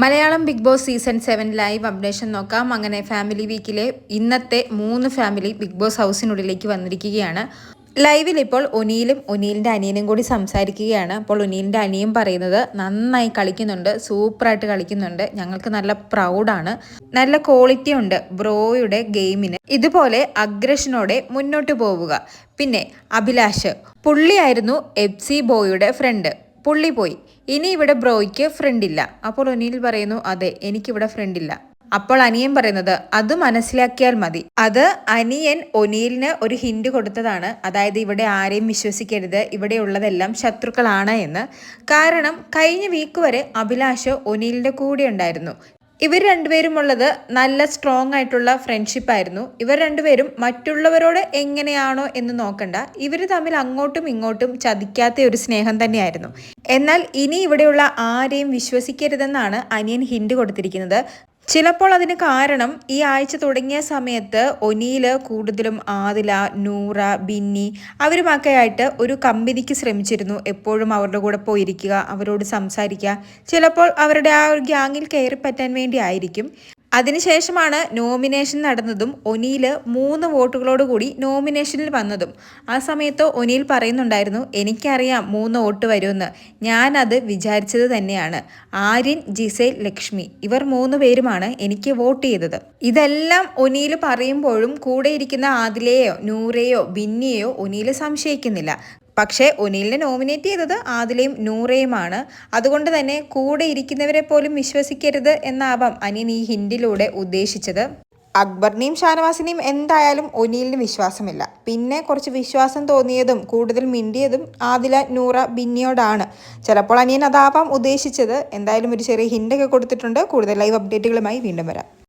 Malayalam Bigg Boss season seven live updation നോക്കാം. അങ്ങനെ family വീക്കിലെ ഇന്നത്തെ മൂന്ന് ഫാമിലി ബിഗ് ബോസ് ഹൗസിനുള്ളിലേക്ക് വന്നിരിക്കുകയാണ്. ലൈവിൽ ഇപ്പോൾ ഒനിയിലും ഒനിയിലിന്റെ അനിയനും കൂടി സംസാരിക്കുകയാണ്. അപ്പോൾ ഒനിയിലിന്റെ അനിയൻ പറയുന്നത് നന്നായി കളിക്കുന്നുണ്ട് സൂപ്പറായിട്ട് കളിക്കുന്നുണ്ട്. ഞങ്ങൾക്ക് നല്ല പ്രൗഡാണ്. നല്ല ക്വാളിറ്റി ഉണ്ട് ബ്രോയുടെ ഗെയിമിന്. ഇതുപോലെ അഗ്രഷനോടെ മുന്നോട്ട് പോവുക. പിന്നെ അഭിലാഷ് പുള്ളിയായിരുന്നു എഫ് സി ബോയുടെ ഫ്രണ്ട്. പുള്ളി പോയി. ഇനി ഇവിടെ ബ്രോയ്ക്ക് ഫ്രണ്ട് ഇല്ല. അപ്പോൾ ഒനീൽ പറയുന്നു അതെ എനിക്കിവിടെ ഫ്രണ്ട് ഇല്ല. അപ്പോൾ അനിയൻ പറയുന്നത് അത് മനസ്സിലാക്കിയാൽ മതി. അത് അനിയൻ ഒനീലിന് ഒരു ഹിൻഡ് കൊടുത്തതാണ്. അതായത് ഇവിടെ ആരെയും വിശ്വസിക്കരുത്. ഇവിടെ ഉള്ളതെല്ലാം ശത്രുക്കളാണ് എന്ന്. കാരണം കഴിഞ്ഞ വീക്ക് വരെ അഭിലാഷ് ഒനീലിന്റെ കൂടെ ഉണ്ടായിരുന്നു. ഇവർ രണ്ടുപേരും ഉള്ളത് നല്ല സ്ട്രോങ് ആയിട്ടുള്ള ഫ്രണ്ട്ഷിപ്പ് ആയിരുന്നു. ഇവർ രണ്ടുപേരും മറ്റുള്ളവരോട് എങ്ങനെയാണോ എന്ന് നോക്കണ്ട. ഇവർ തമ്മിൽ അങ്ങോട്ടും ഇങ്ങോട്ടും ചതിക്കാത്ത ഒരു സ്നേഹം തന്നെയായിരുന്നു. എന്നാൽ ഇനി ഇവിടെയുള്ള ആരെയും വിശ്വസിക്കരുതെന്നാണ് അനിയൻ ഹിൻഡ് കൊടുത്തിരിക്കുന്നത്. ചിലപ്പോൾ അതിന് കാരണം ഈ ആഴ്ച തുടങ്ങിയ സമയത്ത് ഒനിയിൽ കൂടുതലും ആദില നൂറ ബിന്നി അവരുമൊക്കെ ആയിട്ട് ഒരു കമ്പനിക്ക് ശ്രമിച്ചിരുന്നു. എപ്പോഴും അവരുടെ കൂടെ പോയിരിക്കുക അവരോട് സംസാരിക്കുക. ചിലപ്പോൾ അവരുടെ ആ ഒരു ഗ്യാങ്ങിൽ കയറി പറ്റാൻ വേണ്ടി ആയിരിക്കും. അതിനുശേഷമാണ് നോമിനേഷൻ നടന്നതും ഒനിയിൽ മൂന്ന് വോട്ടുകളോടുകൂടി നോമിനേഷനിൽ വന്നതും. ആ സമയത്ത് ഒനിയിൽ പറയുന്നുണ്ടായിരുന്നു എനിക്കറിയാം മൂന്ന് വോട്ട് വരുമെന്ന്. ഞാനത് വിചാരിച്ചത് തന്നെയാണ്. ആര്യൻ ജിസൈൽ ലക്ഷ്മി ഇവർ മൂന്ന് പേരുമാണ് എനിക്ക് വോട്ട് ചെയ്തത്. ഇതെല്ലാം ഒനിയിൽ പറയുമ്പോഴും കൂടെയിരിക്കുന്ന ഇരിക്കുന്ന ആദിലയോ നൂറയോ ബിന്നിയെയോ ഒനിയിൽ സംശയിക്കുന്നില്ല. പക്ഷേ ഒനീലിനെ നോമിനേറ്റ് ചെയ്തത് ആദിലയും നൂറയുമാണ്. അതുകൊണ്ട് തന്നെ കൂടെ ഇരിക്കുന്നവരെ പോലും വിശ്വസിക്കരുത് എന്നാവാം അനിയൻ ഈ ഹിൻഡിലൂടെ ഉദ്ദേശിച്ചത്. അക്ബറിനെയും ഷാനവാസിനെയും എന്തായാലും ഒനീലിന് വിശ്വാസമില്ല. പിന്നെ കുറച്ച് വിശ്വാസം തോന്നിയതും കൂടുതൽ മിണ്ടിയതും ആദില നൂറ ബിന്നിയോടാണ്. ചിലപ്പോൾ അനിയൻ അതാവാം ഉദ്ദേശിച്ചത്. എന്തായാലും ഒരു ചെറിയ ഹിൻഡൊക്കെ കൊടുത്തിട്ടുണ്ട്. കൂടുതൽ ലൈവ് അപ്ഡേറ്റുകളുമായി വീണ്ടും വരാം.